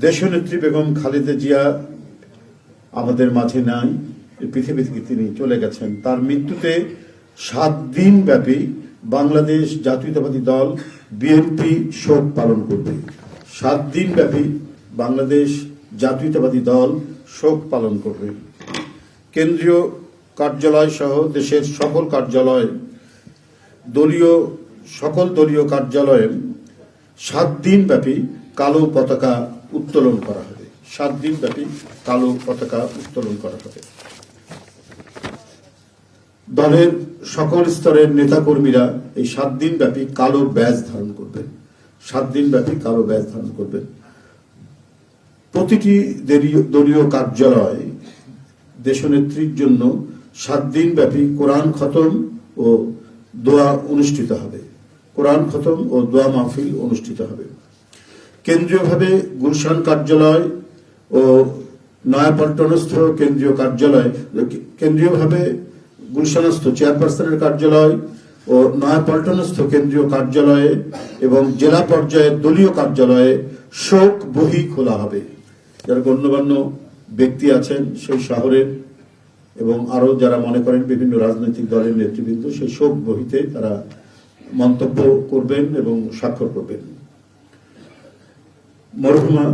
দেশনেত্রী বেগম খালেদা জিয়া আমাদের মাঝে নাই পৃথিবী থেকে তিনি চলে গেছেন। তার মৃত্যুতে সাত দিন ব্যাপী বাংলাদেশ জাতীয়তাবাদী দল বিএনপি শোক পালন করবে। সাত দিন ব্যাপী বাংলাদেশ জাতীয়তাবাদী দল শোক পালন করবে। কেন্দ্রীয় কার্যালয় সহ দেশের সকল কার্যালয়, দলীয়, সকল দলীয় কার্যালয়ে সাত দিন ব্যাপী কালো পতাকা উত্তোলন করা হবে। সাত দিন ব্যাপী কালো পতাকা উত্তোলন করা হবে। দলের সকল স্তরের নেতাকর্মীরা এই সাত দিন ব্যাপী কালো ব্যাজ ধারণ করবেন। সাত দিন ব্যাপী কালো ব্যাজ ধারণ করবেন। প্রতিটি দলীয় কার্যালয় দেশনেত্রীর জন্য সাত দিন ব্যাপী কোরআন খতম ও দোয়া অনুষ্ঠিত হবে। কোরআন খতম ও দোয়া মাহফিল অনুষ্ঠিত হবে। কেন্দ্রীয়ভাবে গুলশান কার্যালয় ও নয়াপল্টনস্থ কেন্দ্রীয় কার্যালয়, কেন্দ্রীয়ভাবে গুলশানস্থ চেয়ারপারসনের কার্যালয় ও নয়াপল্টনস্থ কেন্দ্রীয় কার্যালয়ে এবং জেলা পর্যায়ে দলীয় কার্যালয়ে শোক বহি খোলা হবে। যারা গণ্যমান্য ব্যক্তি আছেন সেই শহরের এবং আরও যারা মনে করেন বিভিন্ন রাজনৈতিক দলের নেতৃবৃন্দ, সেই শোক বহিতে তারা মন্তব্য করবেন এবং স্বাক্ষর করবেন। মরহুমা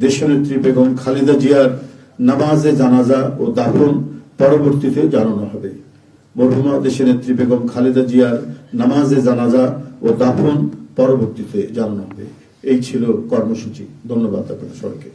দেশনেত্রী বেগম খালেদা জিয়ার নামাজে জানাজা ও দাফন পরবর্তীতে জানানো হবে। মরহুমা দেশনেত্রী বেগম খালেদা জিয়ার নামাজে জানাজা ও দাফন পরবর্তীতে জানানো হবে। এই ছিল কর্মসূচি। ধন্যবাদ আপনাদের সবাইকে।